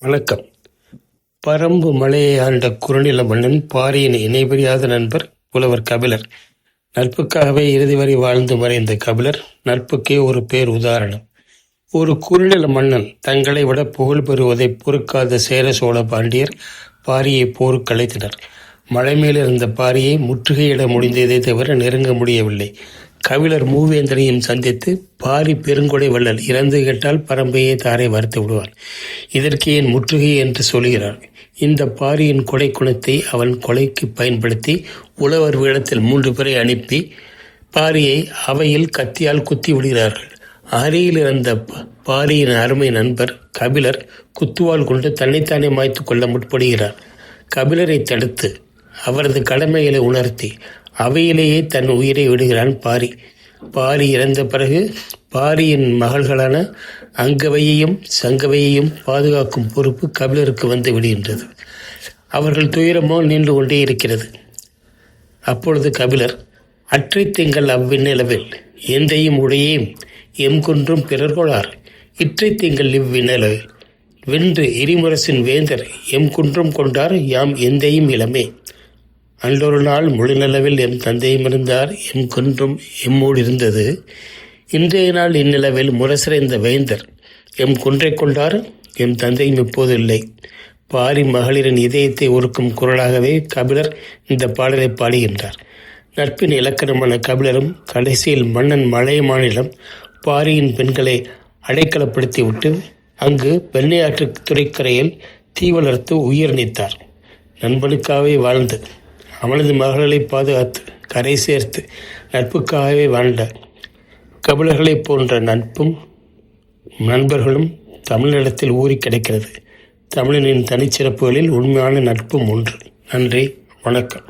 வணக்கம். பரம்பு மலையை ஆண்ட குறுநில மன்னன் பாரியின் இணைபிரியாத நண்பர் புலவர் கபிலர். நட்புக்காகவே இறுதி வரை வாழ்ந்து மறைந்த கபிலர் நட்புக்கே ஒரு பேர் உதாரணம். ஒரு குறுநில மன்னன் தங்களை விட புகழ் பெறுவதை பொறுக்காத சேர சோழ பாண்டியர் பாரியை போருக்கு அழைத்தனர். மலை மேலிருந்த பாரியை முற்றுகையிட முடிந்ததை தவிர நெருங்க முடியவில்லை. கபிலர் மூவேந்தனையும் சந்தித்து பாரி பெருங்கொடை வள்ளல் இறந்து கேட்டால் பரம்பையை தாரை வறுத்து விடுவார். இதற்கு ஏன் முற்றுகை என்று சொல்கிறார். இந்த பாரியின் கொடை குணத்தை அவன் கொலைக்கு பயன்படுத்தி உழவர் வேடத்தில் மூன்று பேரை அனுப்பி பாரியை அவையில் கத்தியால் குத்தி விடுகிறார்கள். அருகில் இருந்த பாரியின் அருமை நண்பர் கபிலர் குத்துவால் கொண்டு தன்னைத்தானே மாய்த்து கொள்ள முற்படுகிறார். கபிலரை தடுத்து அவரது கடமைகளை உணர்த்தி அவையிலேயே தன் உயிரை விடுகிறான் பாரி. பாரி இறந்த பிறகு பாரியின் மகள்களான அங்கவையையும் சங்கவையையும் பாதுகாக்கும் பொறுப்பு கபிலருக்கு வந்து விடுகின்றது. அவர்கள் துயரமோ நின்று கொண்டே இருக்கிறது. அப்பொழுது கபிலர் அற்றை திங்கள் அவ்விண்ணிலவில் எந்தையும் உடையேம் எம் குன்றும் பிறர்கொளார். இற்றை திங்கள் இவ்விண்ணிலவில் வென்று எரிமுரசின் வேந்தர் எம் குன்றும் கொண்டார் யாம் எந்தையும் இளமே. அன்றொரு நாள் முழுநிலவில் எம் தந்தையும் இருந்தார் எம் குன்றும் எம்மோடு இருந்தது. இன்றைய நாள் இந்நிலவில் முரசிறைந்த வேந்தர் எம் குன்றை கொண்டார் எம் தந்தையும் இப்போது இல்லை பாரி மகளிரின் இதயத்தை ஒருக்கும் குரலாகவே கபிலர் இந்த பாடலை பாடுகின்றார். நட்பின் இலக்கணமான கபிலரும் கடைசியில் மன்னன் மலை மாநிலம் பாரியின் பெண்களை அடைக்கலப்படுத்திவிட்டு அங்கு பெண்ணையாற்று துறைக்கரையில் தீ வளர்த்து உயிர் நீத்தார். நண்பனுக்காகவே வாழ்ந்து அவனது மகளை பாதுகாத்து கரை சேர்த்து நட்புக்காகவே வாழ்ந்த கபிலர்களைப் போன்ற நட்பும் நண்பர்களும் தமிழிடத்தில் ஊறி கிடைக்கிறது. தமிழனின் தனிச்சிறப்புகளில் உண்மையான நட்பும் ஒன்று. நன்றி வணக்கம்.